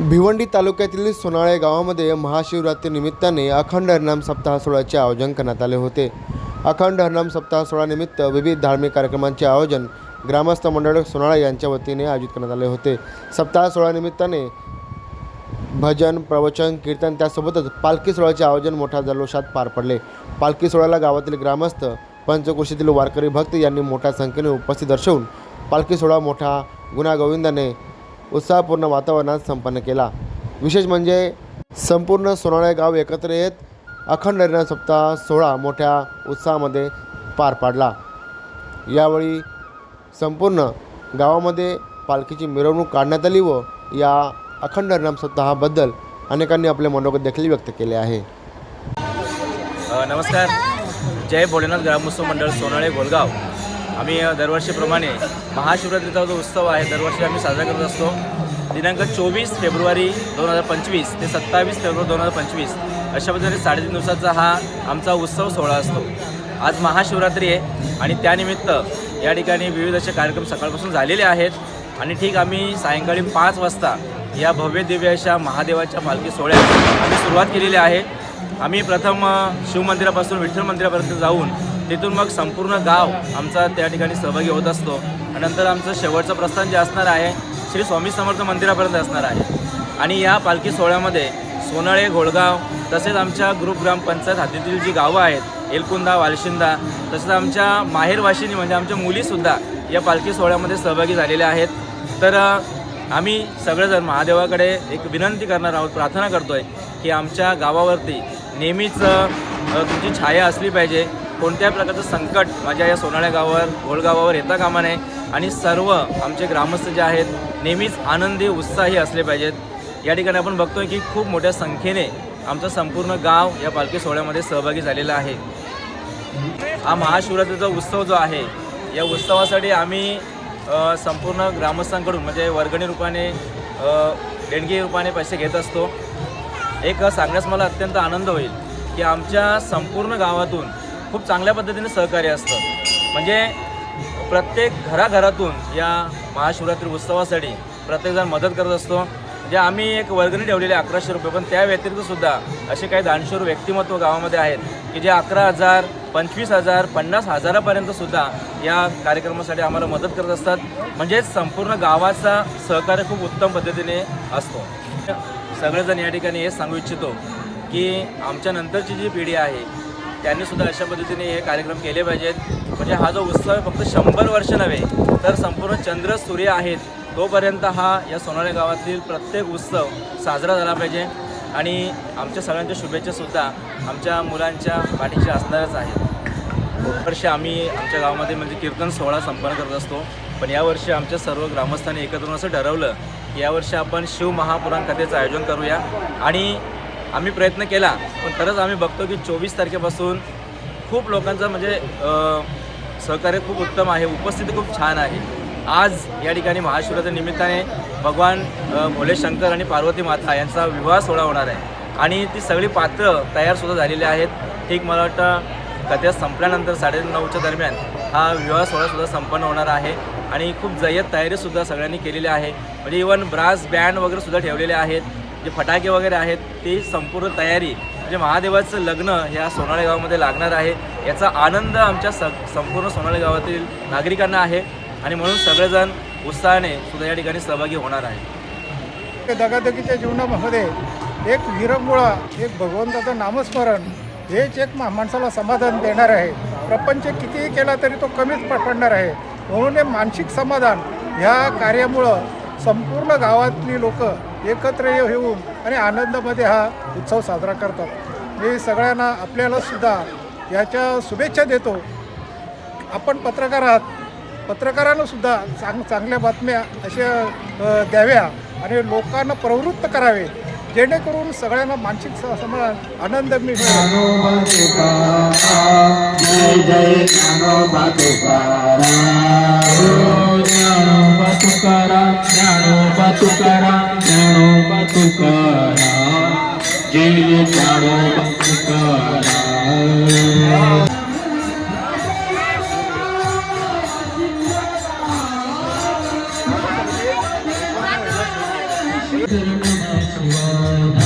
भिवंडी तालुक्यातील सोनाळे गावामध्ये महाशिवरात्री निमित्ताने अखंड हरनाम सप्ताह सोहळ्याचे आयोजन करण्यात आले होते. अखंड हरनाम सप्ताह सोहळ्यानिमित्त विविध धार्मिक कार्यक्रमांचे आयोजन ग्रामस्थ मंडळ सोनाळे यांच्या वतीने आयोजित करण्यात आले होते. सप्ताह सोहळ्यानिमित्ताने भजन प्रवचन कीर्तन त्यासोबतच पालखी सोहळ्याचे आयोजन मोठ्या जल्लोषात पार पडले. पालखी सोहळ्याला गावातील ग्रामस्थ पंचकोशीतील वारकरी भक्त यांनी मोठ्या संख्येने उपस्थित दर्शवून पालखी सोहळा मोठा गुणागोविंदाने उत्साहपूर्ण वातावरणात संपन्न केला. विशेष म्हणजे संपूर्ण सोनाळे गाव एकत्र येत अखंड हरिनाम सप्ताह सोहळा मोठ्या उत्साहामध्ये पार पाडला. यावेळी संपूर्ण गावामध्ये पालखीची मिरवणूक काढण्यात आली व या अखंड हरिनाम सप्ताहाबद्दल अनेकांनी आपले मनोगत देखील व्यक्त केले आहे. नमस्कार. जय भोलेनाथ ग्रामोत्सव मंडळ सोनाळे गोलगाव. आम्ही दरवर्षीप्रमाणे महाशिवरात्रीचा जो उत्सव आहे दरवर्षी आम्ही साजरा करत असतो. दिनांक चोवीस फेब्रुवारी दोन हजार पंचवीस ते सत्तावीस फेब्रुवारी दोन हजार पंचवीस अशा पद्धतीने साडेतीन दिवसाचा हा आमचा उत्सव सोहळा असतो. आज महाशिवरात्री आहे आणि त्यानिमित्त या ठिकाणी विविध असे कार्यक्रम सकाळपासून झालेले आहेत आणि ठीक आम्ही सायंकाळी पाच वाजता या भव्य दिव्य अशा महादेवाच्या पालखी सोहळ्यास आम्ही सुरुवात केलेली आहे. आम्ही प्रथम शिवमंदिरापासून विठ्ठल मंदिरापर्यंत जाऊन तिथून मग संपूर्ण गाव आमचा त्या ठिकाणी सहभागी होत असतो. नंतर आमचं शेवटचं प्रस्थान जे असणार आहे श्री स्वामी समर्थ मंदिरापर्यंत असणार आहे. आणि या पालखी सोहळ्यामध्ये सोनाळे घोळगाव तसेच आमच्या ग्रुप ग्रामपंचायत हातीतील जी गावं आहेत एलकुंदा वालशिंदा तसेच आमच्या माहेरवाशिनी म्हणजे आमच्या मुलीसुद्धा या पालखी सोहळ्यामध्ये सहभागी झालेल्या आहेत. तर आम्ही सगळेजण महादेवाकडे एक विनंती करणार आहोत प्रार्थना करतो आहे की आमच्या गावावरती नेहमीच तुमची छाया असली पाहिजे. कोणत्याही प्रकारचं संकट माझ्या या सोनाळ्या गावावर घोळगावावर येता कामा नये. आणि सर्व आमचे ग्रामस्थ जे आहेत नेहमीच आनंदी उत्साही असले पाहिजेत. या ठिकाणी आपण बघतोय की खूप मोठ्या संख्येने आमचं संपूर्ण गाव या पालखी सोहळ्यामध्ये सहभागी झालेलं आहे. हा महाशिवरात्रीचा उत्सव जो आहे या उत्सवासाठी आम्ही संपूर्ण ग्रामस्थांकडून म्हणजे वर्गणी रूपाने देणगी रूपाने पैसे घेत असतो. एक सांगण्यास मला अत्यंत आनंद होईल की आमच्या संपूर्ण गावातून खूप चांगल्या पद्धतीने सहकार्य असतं. म्हणजे प्रत्येक घराघरातून या महाशिवरात्री उत्सवासाठी प्रत्येकजण मदत करत असतो. म्हणजे आम्ही एक वर्गणी ठेवलेली आहे अकराशे रुपये. पण त्या व्यतिरिक्तसुद्धा असे काही दानशूर व्यक्तिमत्व गावामध्ये आहेत की जे अकरा हजार पंचवीस हजार पन्नास हजारापर्यंतसुद्धा या कार्यक्रमासाठी आम्हाला मदत करत असतात. म्हणजेच संपूर्ण गावाचा सहकार्य खूप उत्तम पद्धतीने असतो. सगळेजण या ठिकाणी हे सांगू इच्छितो की आमच्या नंतरची जी पिढी आहे त्यांनीसुद्धा अशा पद्धतीने हे कार्यक्रम केले पाहिजेत. म्हणजे हा जो उत्सव आहे फक्त शंभर वर्ष नव्हे तर संपूर्ण चंद्र सूर्य आहेत तोपर्यंत हा या सोनाळे गावातील प्रत्येक उत्सव साजरा झाला पाहिजे. आणि आमच्या सगळ्यांच्या शुभेच्छासुद्धा आमच्या मुलांच्या पाठीशी असणारच आहेत. वर्ष आम्ही आमच्या गावामध्ये म्हणजे कीर्तन सोहळा संपन्न करत असतो. पण यावर्षी आमच्या सर्व ग्रामस्थांनी एकत्र येऊन असं ठरवलं की यावर्षी आपण शिव महापुराण कथेचं आयोजन करूया. आणि आम्ही प्रयत्न केला पण खरंच आम्ही बघतो की चोवीस तारखेपासून खूप लोकांचं म्हणजे सहकार्य खूप उत्तम आहे उपस्थिती खूप छान आहे. आज या ठिकाणी महाशिवरात्री निमित्ताने भगवान भोले शंकर आणि पार्वती माता यांचा विवाह सोहळा होणार आहे. आणि ती सगळी पात्र तयारसुद्धा झालेली आहेत. ठीक मला वाटतं कथ्या संपल्यानंतर साडे नऊच्या दरम्यान हा विवाह सोहळासुद्धा संपन्न होणार आहे. आणि खूप जय्यत तयारीसुद्धा सगळ्यांनी केलेली आहे. म्हणजे इवन ब्रास बँड वगैरे सुद्धा ठेवलेले आहेत. जे फटाके वगैरे आहेत ती संपूर्ण तयारी म्हणजे महादेवाचं लग्न ह्या सोनाळे गावामध्ये लागणार आहे. याचा आनंद आमच्या स संपूर्ण सोनाळे गावातील नागरिकांना आहे. आणि म्हणून सगळेजण उत्साहाने सुद्धा या ठिकाणी सहभागी होणार आहे दगादगीच्या जीवनामध्ये एक विरंगुळा एक भगवंताचं नामस्मरण हेच एक माणसाला समाधान देणार आहे. प्रपंच कितीही केला तरी तो कमीच पडणार आहे. म्हणून हे मानसिक समाधान ह्या कार्यामुळं संपूर्ण गावातली लोक एकत्र येऊन आणि आनंदामध्ये हा उत्सव साजरा करतात. मी सगळ्यांना आपल्याला सुद्धा याच्या शुभेच्छा देतो. आपण पत्रकार आहात. पत्रकारांना सुद्धा चांग चांगल्या बातम्या अशा द्याव्या आणि लोकांना प्रवृत्त करावे. जेणेकरून सगळ्यांना मानसिक समाधान आनंद मिळतो जय जय ज्ञानोबा तुकाराम.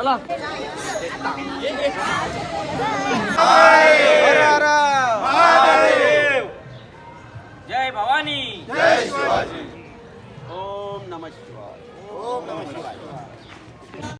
ज्ञानोबा तुकाराम